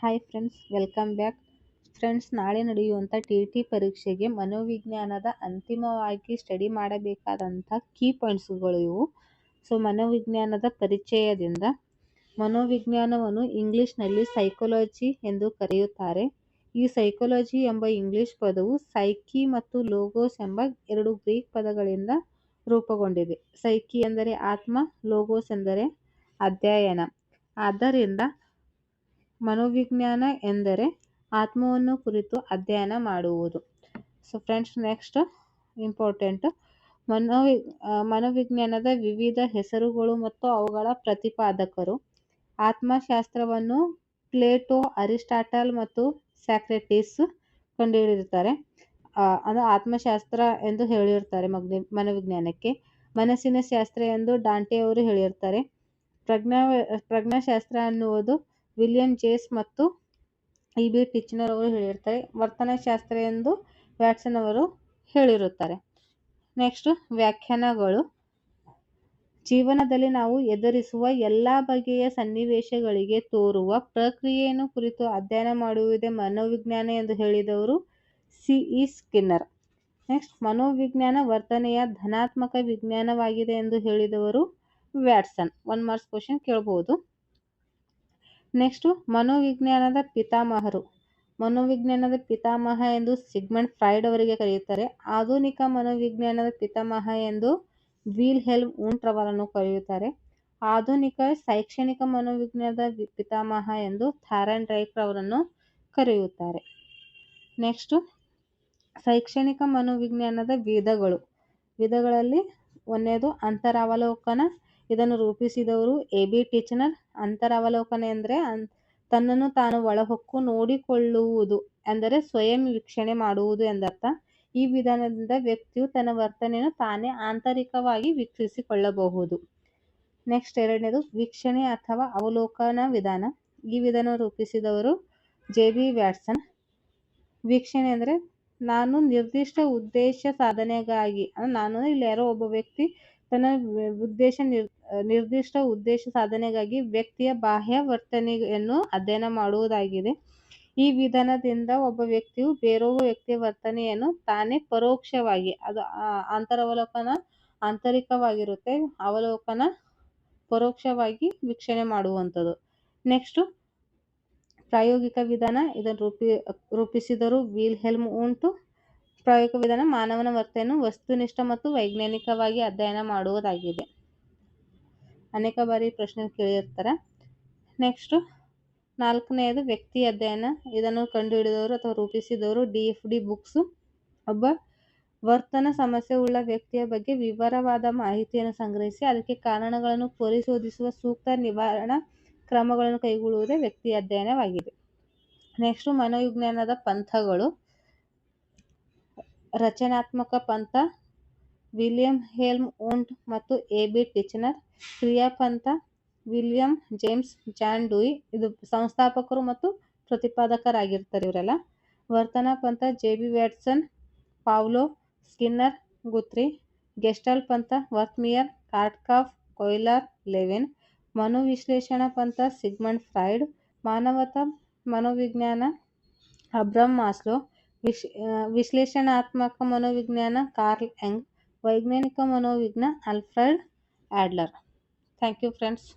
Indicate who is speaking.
Speaker 1: Hi friends welcome back friends ನಾಳೆ ನಡೆಯುವಂಥ T T ಪರೀಕ್ಷೆಗೆ ಮನೋವಿಜ್ಞಾನದ ಅಂತಿಮವಾಗಿ ಸ್ಟಡಿ ಮಾಡಬೇಕಾದಂಥ ಕೀ ಪಾಯಿಂಟ್ಸ್ಗಳು ಇವು. ಸೊ ಮನೋವಿಜ್ಞಾನದ ಪರಿಚಯದಿಂದ ಮನೋವಿಜ್ಞಾನವನ್ನು ಇಂಗ್ಲಿಷ್ನಲ್ಲಿ ಸೈಕೋಲಜಿ ಎಂದು ಕರೆಯುತ್ತಾರೆ. ಈ ಸೈಕೋಲಜಿ ಎಂಬ ಇಂಗ್ಲಿಷ್ ಪದವು ಸೈಕಿ ಮತ್ತು ಲೋಗೋಸ್ ಎಂಬ ಎರಡು ಗ್ರೀಕ್ ಪದಗಳಿಂದ ರೂಪುಗೊಂಡಿದೆ. ಸೈಕಿ ಎಂದರೆ ಆತ್ಮ ಲೋಗೋಸ್ ಎಂದರೆ ಅಧ್ಯಯನ. ಆದ್ದರಿಂದ ಮನೋವಿಜ್ಞಾನ ಎಂದರೆ ಆತ್ಮವನ್ನು ಕುರಿತು ಅಧ್ಯಯನ ಮಾಡುವುದು. ಸೊ ಫ್ರೆಂಡ್ಸ್ ನೆಕ್ಸ್ಟ್ ಇಂಪಾರ್ಟೆಂಟ್ ಮನೋವಿ ಮನೋವಿಜ್ಞಾನದ ವಿವಿಧ ಹೆಸರುಗಳು ಮತ್ತು ಅವುಗಳ ಪ್ರತಿಪಾದಕರು. ಆತ್ಮಶಾಸ್ತ್ರವನ್ನು ಪ್ಲೇಟೋ, ಅರಿಸ್ಟಾಟಲ್ ಮತ್ತು ಸ್ಯಾಕ್ರೆಟಿಸ್ ಕಂಡುಹಿಡಿದಿರ್ತಾರೆ ಅದು ಆತ್ಮಶಾಸ್ತ್ರ ಎಂದು ಹೇಳಿರ್ತಾರೆ ಮಗ್ನಿ, ಮನೋವಿಜ್ಞಾನಕ್ಕೆ. ಮನಸ್ಸಿನ ಶಾಸ್ತ್ರ ಎಂದು ಡಾಂಟೆ ಅವರು ಹೇಳಿರ್ತಾರೆ ಪ್ರಜ್ಞಾ ಪ್ರಜ್ಞಾಶಾಸ್ತ್ರ ಅನ್ನುವುದು ವಿಲಿಯಂ ಜೇಸ್ ಮತ್ತು ಇ ಬಿ ಟಿಚ್ನರ್ ಅವರು ಹೇಳಿರ್ತಾರೆ. ವರ್ತನಶಾಸ್ತ್ರ ಎಂದು ವ್ಯಾಟ್ಸನ್ ಅವರು ಹೇಳಿರುತ್ತಾರೆ. ನೆಕ್ಸ್ಟ್ ವ್ಯಾಖ್ಯಾನಗಳು. ಜೀವನದಲ್ಲಿ ನಾವು ಎದುರಿಸುವ ಎಲ್ಲ ಬಗೆಯ ಸನ್ನಿವೇಶಗಳಿಗೆ ತೋರುವ ಪ್ರಕ್ರಿಯೆಯನ್ನು ಕುರಿತು ಅಧ್ಯಯನ ಮಾಡುವುದೇ ಮನೋವಿಜ್ಞಾನ ಎಂದು ಹೇಳಿದವರು ಸಿ. ಇ. ಸ್ಕಿನ್ನರ್. ನೆಕ್ಸ್ಟ್, ಮನೋವಿಜ್ಞಾನ ವರ್ತನೆಯ ಧನಾತ್ಮಕ ವಿಜ್ಞಾನವಾಗಿದೆ ಎಂದು ಹೇಳಿದವರು ವ್ಯಾಟ್ಸನ್. ಒನ್ ಮಾರ್ಕ್ಸ್ ಕ್ವಶನ್ ಕೇಳಬಹುದು ನೆಕ್ಸ್ಟ್ ಮನೋವಿಜ್ಞಾನದ ಪಿತಾಮಹರು. ಮನೋವಿಜ್ಞಾನದ ಪಿತಾಮಹ ಎಂದು ಸಿಗ್ಮಂಡ್ ಫ್ರೈಡ್ ಅವರಿಗೆ ಕರೆಯುತ್ತಾರೆ. ಆಧುನಿಕ ಮನೋವಿಜ್ಞಾನದ ಪಿತಾಮಹ ಎಂದು ವೀಲ್ ಹೆಲ್ಮ್ ಉಂಟ್ರವರನ್ನು ಕರೆಯುತ್ತಾರೆ. ಆಧುನಿಕ ಶೈಕ್ಷಣಿಕ ಮನೋವಿಜ್ಞಾನದ ಪಿತಾಮಹ ಎಂದು ಥಾರನ್ ರೈಕ್ ಅವರನ್ನು ಕರೆಯುತ್ತಾರೆ. ನೆಕ್ಸ್ಟ್ ಶೈಕ್ಷಣಿಕ ಮನೋವಿಜ್ಞಾನದ ವಿಧಗಳು. ವಿಧಗಳಲ್ಲಿ ಒಂದೇದು ಅಂತರಾವಲೋಕನ ಇದನ್ನು ರೂಪಿಸಿದವರು ಎ ಬಿ ಟಿಚ್ನರ್. ಅಂತರಾವಲೋಕನ ಎಂದರೆ ಅನ್, ತನ್ನನ್ನು ತಾನು ಒಳಹೊಕ್ಕು ನೋಡಿಕೊಳ್ಳುವುದು, ಅಂದರೆ ಸ್ವಯಂ ವೀಕ್ಷಣೆ ಮಾಡುವುದು ಎಂದರ್ಥ. ಈ ವಿಧಾನದಿಂದ ವ್ಯಕ್ತಿಯು ತನ್ನ ವರ್ತನೆಯನ್ನು ತಾನೇ ಆಂತರಿಕವಾಗಿ ವೀಕ್ಷಿಸಿಕೊಳ್ಳಬಹುದು. ನೆಕ್ಸ್ಟ್ ಎರಡನೇದು, ವೀಕ್ಷಣೆ ಅಥವಾ ಅವಲೋಕನ ವಿಧಾನ. ಈ ವಿಧಾನ ರೂಪಿಸಿದವರು ಜೆ ಬಿ ವ್ಯಾಟ್ಸನ್. ವೀಕ್ಷಣೆ ಅಂದರೆ, ನಾನು ನಿರ್ದಿಷ್ಟ ಉದ್ದೇಶ ಸಾಧನೆಗಾಗಿ ನಾನು ಇಲ್ಲಿ ಯಾರೋ ಒಬ್ಬ ವ್ಯಕ್ತಿ ತನ್ನ ಉದ್ದೇಶ ನಿರ್ ನಿರ್ದಿಷ್ಟ ಉದ್ದೇಶ ಸಾಧನೆಗಾಗಿ ವ್ಯಕ್ತಿಯ ಬಾಹ್ಯ ವರ್ತನೆಯನ್ನು ಅಧ್ಯಯನ ಮಾಡುವುದಾಗಿದೆ. ಈ ವಿಧಾನದಿಂದ ಒಬ್ಬ ವ್ಯಕ್ತಿಯು ಬೇರೊಬ್ಬ ವ್ಯಕ್ತಿಯ ವರ್ತನೆಯನ್ನು ತಾನೇ ಪರೋಕ್ಷವಾಗಿ, ಅದು ಅಂತರವಲೋಕನ ಆಂತರಿಕವಾಗಿರುತ್ತೆ, ಅವಲೋಕನ ಪರೋಕ್ಷವಾಗಿ ವೀಕ್ಷಣೆ ಮಾಡುವಂಥದ್ದು. ನೆಕ್ಸ್ಟು, ಪ್ರಾಯೋಗಿಕ ವಿಧಾನ, ಇದನ್ನು ರೂಪಿ, ರೂಪಿಸಿದರು ವೀಲ್ ಹೆಲ್ಮ್ ಉಂಟು. ಪ್ರಾಯೋಗಿಕ ವಿಧಾನ, ಮಾನವನ ವರ್ತನೆಯನ್ನು ವಸ್ತುನಿಷ್ಠ ಮತ್ತು ವೈಜ್ಞಾನಿಕವಾಗಿ ಅಧ್ಯಯನ ಮಾಡುವುದಾಗಿದೆ. ಅನೇಕ ಬಾರಿ ಪ್ರಶ್ನೆ ಕೇಳಿರ್ತಾರೆ. ನೆಕ್ಸ್ಟು ನಾಲ್ಕನೆಯದು ವ್ಯಕ್ತಿ ಅಧ್ಯಯನ. ಇದನ್ನು ಕಂಡುಹಿಡಿದವರು ಅಥವಾ ರೂಪಿಸಿದವರು ಡಿ ಎಫ್ ಡಿ ಬುಕ್ಸು ಒಬ್ಬ ವರ್ತನ ಸಮಸ್ಯೆ ಉಳ್ಳ ವ್ಯಕ್ತಿಯ ಬಗ್ಗೆ ವಿವರವಾದ ಮಾಹಿತಿಯನ್ನು ಸಂಗ್ರಹಿಸಿ ಅದಕ್ಕೆ ಕಾರಣಗಳನ್ನು ಪರಿಶೋಧಿಸುವ ಸೂಕ್ತ ನಿವಾರಣಾ ಕ್ರಮಗಳನ್ನು ಕೈಗೊಳ್ಳುವುದೇ ವ್ಯಕ್ತಿ ಅಧ್ಯಯನವಾಗಿದೆ. ನೆಕ್ಸ್ಟು ಮನೋವಿಜ್ಞಾನದ ಪಂಥಗಳು. ರಚನಾತ್ಮಕ ಪಂಥ ವಿಲಿಯಂ ಹೇಲ್ಮ್ ಉಂಟ್ ಮತ್ತು ಎ ಬಿ ಟಿಚ್ನರ್ ಕ್ರಿಯಾಪಂಥ ವಿಲಿಯಂ ಜೇಮ್ಸ್ ಜಾನ್ ಡೂಯಿ. ಇದು ಸಂಸ್ಥಾಪಕರು ಮತ್ತು ಪ್ರತಿಪಾದಕರಾಗಿರ್ತಾರೆ ಇವರೆಲ್ಲ. ವರ್ತನಾ ಪಂಥ J B Watson, Pavlov Skinner, Guthrie, Gestalt ಪಂಥ ವರ್ತ್ಮಿಯರ್, ಕಾರ್ಟ್ಕಾಫ್, ಕೊಯ್ಲರ್, ಲೆವಿನ್, ಮನೋವಿಶ್ಲೇಷಣಾ ಪಂಥ ಸಿಗ್ಮಂಡ್ ಫ್ರೈಡ್ ಮಾನವತಾ ಮನೋವಿಜ್ಞಾನ ಅಬ್ರಮ್ ಮಾಸ್ಲೋ, ವಿಶ್, ವಿಶ್ಲೇಷಣಾತ್ಮಕ ಮನೋವಿಜ್ಞಾನ ಕಾರ್ಲ್ ಯಂಗ್ ವೈಜ್ಞಾನಿಕ ಮನೋವಿಜ್ಞಾನ Alfred Adler. Thank you friends